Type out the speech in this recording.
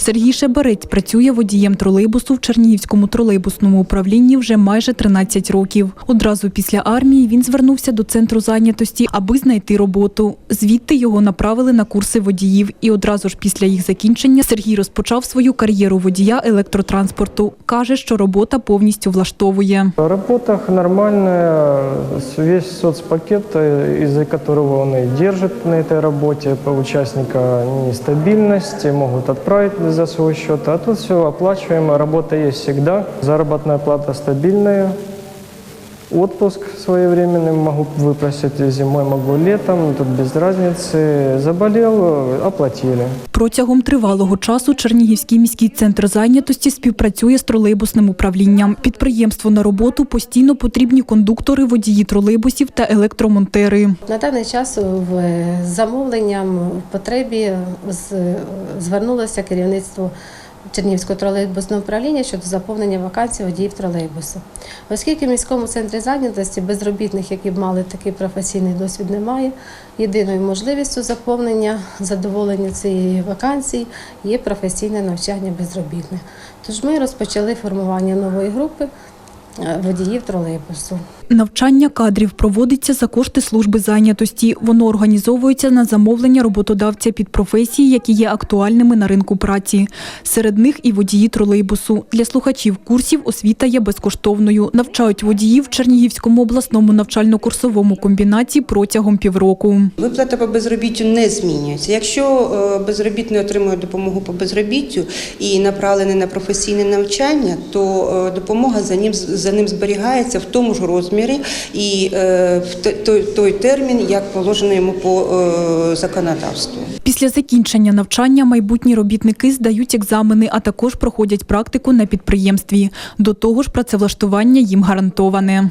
Сергій Шеберець працює водієм тролейбусу в Чернігівському тролейбусному управлінні вже майже 13 років. Одразу після армії він звернувся до центру зайнятості, аби знайти роботу. Звідти його направили на курси водіїв. І одразу ж після їх закінчення Сергій розпочав свою кар'єру водія електротранспорту. Каже, що робота повністю влаштовує. В работах нормальная, весь соцпакет, э, из-за которого он и держит на этой работе, по участника нестабильность, могут отправить за свой счет, а тут все оплачиваемо, работа есть всегда, заработная плата стабильная, отпуск своевременный могу выпросить зимой, могу летом, тут без разницы, заболел, э, оплатили. Протягом тривалого часу Чернігівський міський центр зайнятості співпрацює з тролейбусним управлінням. Підприємству на роботу постійно потрібні кондуктори, водії тролейбусів та електромонтери. На даний час в замовленням в потребі з- звернулося керівництво Чернігівського тролейбусного управління щодо заповнення вакансій водіїв тролейбусу. Оскільки в міському центрі зайнятості безробітних, які б мали такий професійний досвід, немає, єдиною можливістю заповнення задоволення цієї вакансії є професійне навчання безробітних. Тож ми розпочали формування нової групи е, водіїв тролейбусу. Навчання кадрів проводиться за кошти служби зайнятості. Воно організовується на замовлення роботодавця під професії, які є актуальними на ринку праці. Серед них і водії тролейбусу. Для слухачів курсів освіта є безкоштовною. Навчають водіїв в Чернігівському обласному навчально-курсовому комбінаті протягом півроку. Виплата по безробіттю не змінюється. Якщо е, безробітний отримує допомогу по безробіттю і направлений на професійне навчання, то е, допомога за ним за ним зберігається в тому ж розмірі і е, той, той термін, як положено йому по е, законодавству. Після закінчення навчання майбутні робітники здають екзамени, а також проходять практику на підприємстві. До того ж, працевлаштування їм гарантоване.